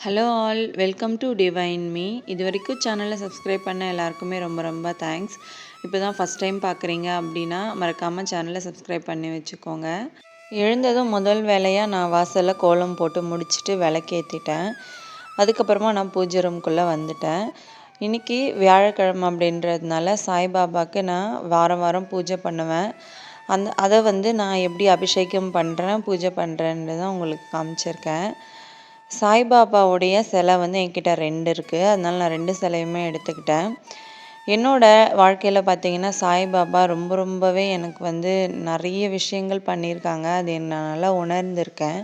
Hello all welcome to divine me இது வரைக்கும் சேனலை சப்ஸ்கிரைப் பண்ண எல்லாருக்குமே ரொம்ப ரொம்ப தேங்க்ஸ் இப்போ தான் ஃபஸ்ட் டைம் பார்க்குறீங்க அப்படின்னா மறக்காமல் சேனலை சப்ஸ்கிரைப் பண்ணி வச்சுக்கோங்க. எழுந்ததும் முதல் வேலையாக நான் வாசலில் கோலம் போட்டு முடிச்சுட்டு விளக்கேற்றிட்டேன் அதுக்கப்புறமா நான் பூஜை ரூம்குள்ளே வந்துட்டேன். இன்றைக்கி வியாழக்கிழமை அப்படின்றதுனால சாய்பாபாவுக்கு நான் வாரம் வாரம் பூஜை பண்ணுவேன். அந்த அதை வந்து நான் எப்படி அபிஷேகம் பண்ணுறேன் பூஜை பண்ணுறேன்றதை உங்களுக்கு காமிச்சிருக்கேன். சாய்பாபாவுடைய சிலை வந்து என்கிட்ட ரெண்டு இருக்குது அதனால நான் ரெண்டு சிலையுமே எடுத்துக்கிட்டேன். என்னோடய வாழ்க்கையில் பார்த்தீங்கன்னா சாய்பாபா ரொம்ப ரொம்பவே எனக்கு வந்து நிறைய விஷயங்கள் பண்ணியிருக்காங்க. அது என்னால் உணர்ந்திருக்கேன்.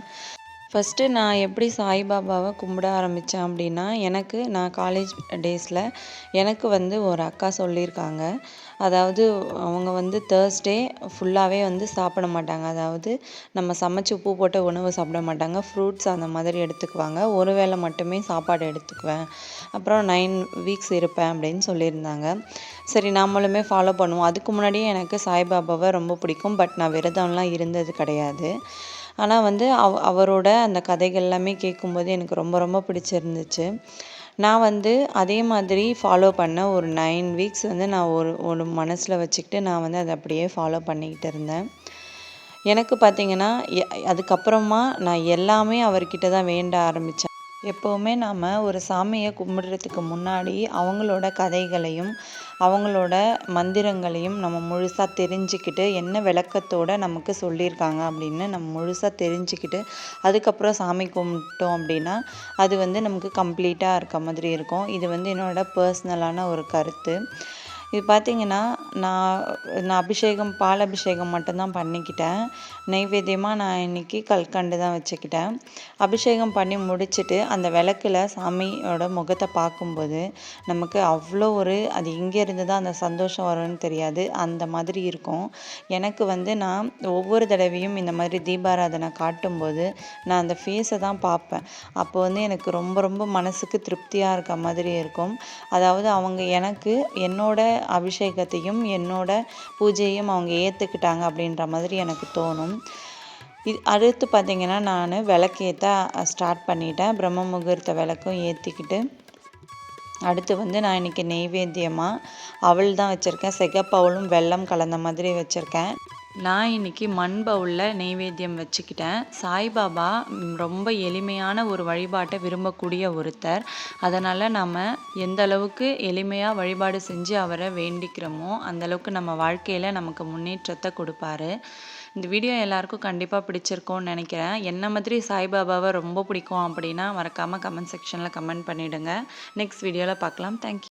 ஃபஸ்ட்டு நான் எப்படி சாய்பாபாவை கும்பிட ஆரம்பித்தேன் அப்படின்னா எனக்கு நான் காலேஜ் டேஸில் எனக்கு வந்து ஒரு அக்கா சொல்லியிருக்காங்க. அதாவது அவங்க வந்து தேர்ஸ்டே ஃபுல்லாகவே வந்து சாப்பிட மாட்டாங்க. அதாவது நம்ம சமைச்சு உப்பு போட்ட உணவு சாப்பிட மாட்டாங்க. ஃப்ரூட்ஸ் அந்த மாதிரி எடுத்துக்குவாங்க. ஒரு வேளை மட்டுமே சாப்பாடு எடுத்துக்குவேன். அப்புறம் நைன் வீக்ஸ் இருப்பேன் அப்படின்னு சொல்லியிருந்தாங்க. சரி நம்மளுமே ஃபாலோ பண்ணுவோம். அதுக்கு முன்னாடியே எனக்கு சாய்பாபாவை ரொம்ப பிடிக்கும். பட் நான் விரதம்லாம் இருந்தது கிடையாது. ஆனால் வந்து அவ அவரோட அந்த கதைகள் எல்லாமே கேட்கும்போது எனக்கு ரொம்ப ரொம்ப பிடிச்சிருந்துச்சு. நான் வந்து அதே மாதிரி ஃபாலோ பண்ண ஒரு நைன் வீக்ஸ் வந்து நான் ஒரு ஒரு மனசில் வச்சுக்கிட்டு நான் வந்து அதை அப்படியே ஃபாலோ பண்ணிக்கிட்டு இருந்தேன். எனக்கு பார்த்திங்கன்னா அதுக்கப்புறமா நான் எல்லாமே அவர்கிட்ட தான் வேண்ட ஆரம்பித்தேன் எப்போவுமே நாம் ஒரு சாமியை கும்பிடுறதுக்கு முன்னாடி அவங்களோட கதைகளையும் அவங்களோட மந்திரங்களையும் நம்ம முழுசாக தெரிஞ்சுக்கிட்டு என்ன விளக்கத்தோடு நமக்கு சொல்லியிருக்காங்க அப்படின்னு நம்ம முழுசாக தெரிஞ்சுக்கிட்டு அதுக்கப்புறம் சாமி கும்பிட்டோம் அப்படின்னா அது வந்து நமக்கு கம்ப்ளீட்டாக இருக்க மாதிரி இருக்கும். இது வந்து என்னோடய பர்சனலான ஒரு கருத்து. இது பார்த்திங்கன்னா நான் நான் அபிஷேகம் பால் அபிஷேகம் மட்டும்தான் பண்ணிக்கிட்டேன். நெய்வேத்தியமாக நான் இன்றைக்கி கல்கண்டு தான் வச்சுக்கிட்டேன். அபிஷேகம் பண்ணி முடிச்சுட்டு அந்த விளக்கில் சாமியோட முகத்தை பார்க்கும்போது நமக்கு அவ்வளோ ஒரு அது எங்கேருந்து தான் அந்த சந்தோஷம் வரும்னு தெரியாது. அந்த மாதிரி இருக்கும். எனக்கு வந்து நான் ஒவ்வொரு தடவையும் இந்த மாதிரி தீபாராதனை காட்டும்போது நான் அந்த ஃபேஸை தான் பார்ப்பேன். அப்போ வந்து எனக்கு ரொம்ப ரொம்ப மனசுக்கு திருப்தியாக இருக்க மாதிரி இருக்கும். அதாவது அவங்க எனக்கு என்னோட அபிஷேகத்தையும் என்னோட பூஜையும் அவங்க ஏற்றுக்கிட்டாங்க அப்படின்ற மாதிரி எனக்கு தோணும். இது அடுத்து பார்த்திங்கன்னா நான் விளக்கேற்ற ஸ்டார்ட் பண்ணிட்டேன். பிரம்ம முகூர்த்த விளக்கும் ஏற்றிக்கிட்டு அடுத்து வந்து நான் இன்றைக்கி நெய்வேத்தியமாக அவள் தான் வச்சுருக்கேன். சிகப்பவளும் வெள்ளம் கலந்த மாதிரி வச்சுருக்கேன். நான் இன்றைக்கி மண் பவுலில் நெய்வேத்தியம் வச்சுக்கிட்டேன். சாய்பாபா ரொம்ப எளிமையான ஒரு வழிபாட்டை விரும்பக்கூடிய ஒருத்தர். அதனால் நம்ம எந்த அளவுக்கு எளிமையாக வழிபாடு செஞ்சு அவரை வேண்டிக்கிறோமோ அந்தளவுக்கு நம்ம வாழ்க்கையில் நமக்கு முன்னேற்றத்தை கொடுப்பாரு. இந்த வீடியோ எல்லாருக்கும் கண்டிப்பாக பிடிச்சிருக்கோன்னு நினைக்கிறேன். என்ன மாதிரி சாய்பாபாவை ரொம்ப பிடிக்கும் அப்படின்னா மறக்காமல் கமெண்ட் செக்ஷனில் கமெண்ட் பண்ணிவிடுங்க நெக்ஸ்ட் வீடியோவில் பார்க்கலாம். தேங்க்யூ